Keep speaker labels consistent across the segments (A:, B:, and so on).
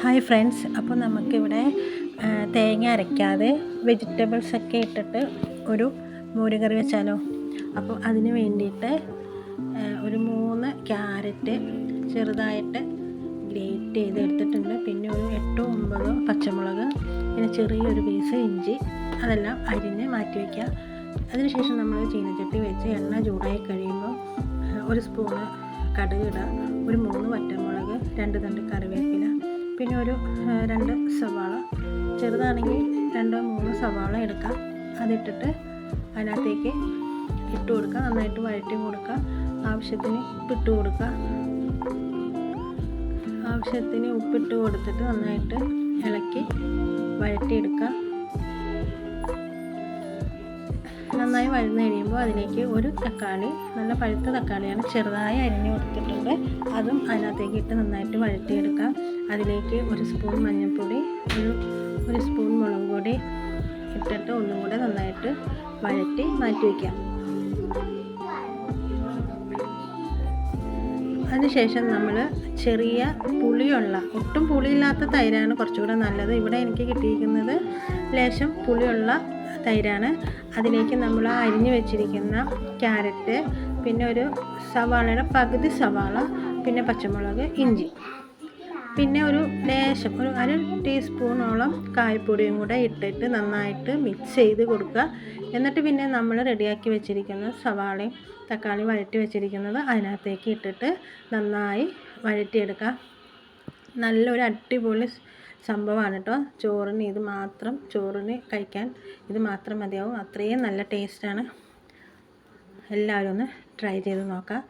A: Hi friends അപ്പോൾ നമുക്കിവിടെ തേങ്ങ അരയ്ക്കാതെ വെജിറ്റബിൾസ് ഒക്കെ ഇട്ടിട്ട് ഒരു മോരുകറി വെച്ചാലോ? അപ്പോൾ അതിന് വേണ്ടിയിട്ട് ഒരു മൂന്ന് ക്യാരറ്റ് ചെറുതായിട്ട് ഗ്രേറ്റ് ചെയ്ത് എടുത്തിട്ടുണ്ട് പിന്നെ ഒരു എട്ടോ ഒമ്പതോ പച്ചമുളക് പിന്നെ ചെറിയൊരു പീസ് ഇഞ്ചി അതെല്ലാം അരിഞ്ഞ് മാറ്റി വയ്ക്കുക അതിനുശേഷം നമ്മൾ ചീനച്ചട്ടി വെച്ച് എണ്ണ ചൂടായി കഴിയുമ്പോൾ ഒരു സ്പൂണ് കടുക് ഇടുക. ഒരു മൂന്ന് പറ്റമുളക് രണ്ട് തണ്ട് കറിവേപ്പില പിന്നെ ഒരു രണ്ട് സവാള. ചെറുതാണെങ്കിൽ രണ്ടോ മൂന്നോ സവാള എടുക്കാം. അതിട്ടിട്ട് അതിനകത്തേക്ക് ഇട്ട് കൊടുക്കുക. നന്നായിട്ട് വഴറ്റി കൊടുക്കുക. ആവശ്യത്തിന് ഉപ്പിട്ട് കൊടുക്കുക. ആവശ്യത്തിന് ഉപ്പിട്ട് കൊടുത്തിട്ട് നന്നായിട്ട് ഇളക്കി വഴറ്റിയെടുക്കുക. നന്നായി വഴന്ന് കഴിയുമ്പോൾ അതിലേക്ക് ഒരു തക്കാളി നല്ല പഴുത്ത തക്കാളിയാണ് ചെറുതായി അരിഞ്ഞ് കൊടുത്തിട്ടുണ്ട്. അതും അതിനകത്തേക്ക് ഇട്ട് നന്നായിട്ട് വഴറ്റിയെടുക്കാം. അതിലേക്ക് ഒരു സ്പൂൺ മഞ്ഞൾപ്പൊടി ഒരു ഒരു സ്പൂൺ മുളക് പൊടി ഇട്ടിട്ട് ഒന്നും കൂടെ നന്നായിട്ട് വഴറ്റി മാറ്റി വയ്ക്കാം. അതിനുശേഷം നമ്മൾ ചെറിയ പുളിയുള്ള ഒട്ടും പുളിയില്ലാത്ത തൈരാണ് കുറച്ചുകൂടെ നല്ലത്. ഇവിടെ എനിക്ക് കിട്ടിയിരിക്കുന്നത് ലേശം പുളിയുള്ള തൈരാണ്. അതിലേക്ക് നമ്മൾ അരിഞ്ഞു വെച്ചിരിക്കുന്ന ക്യാരറ്റ് പിന്നെ ഒരു സവാളയുടെ പകുതി സവാള പിന്നെ പച്ചമുളക് ഇഞ്ചി. പിന്നെ ഒരു ലേശം ഒരു അര ടീസ്പൂണോളം കായപ്പൊടിയും കൂടെ ഇട്ടിട്ട് നന്നായിട്ട് മിക്സ് ചെയ്ത് കൊടുക്കുക. എന്നിട്ട് പിന്നെ നമ്മൾ റെഡിയാക്കി വെച്ചിരിക്കുന്ന സവാളയും തക്കാളി വഴറ്റി വെച്ചിരിക്കുന്നത് അതിനകത്തേക്ക് ഇട്ടിട്ട് നന്നായി വഴറ്റിയെടുക്കുക. നല്ലൊരു അടിപൊളി സംഭവമാണ് കേട്ടോ ചോറിന് ഇത് മാത്രം ചോറിന് കഴിക്കാൻ ഇത് മാത്രം മതിയാവും. അത്രയും നല്ല ടേസ്റ്റാണ്. എല്ലാവരും ഒന്ന് ട്രൈ ചെയ്ത് നോക്കാം.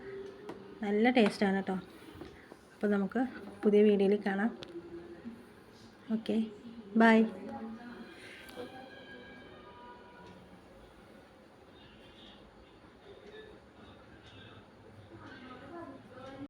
A: നല്ല ടേസ്റ്റാണ് കേട്ടോ അപ്പോൾ നമുക്ക് പുതിയ വീഡിയോയിൽ കാണാം. ഓക്കെ. ബൈ.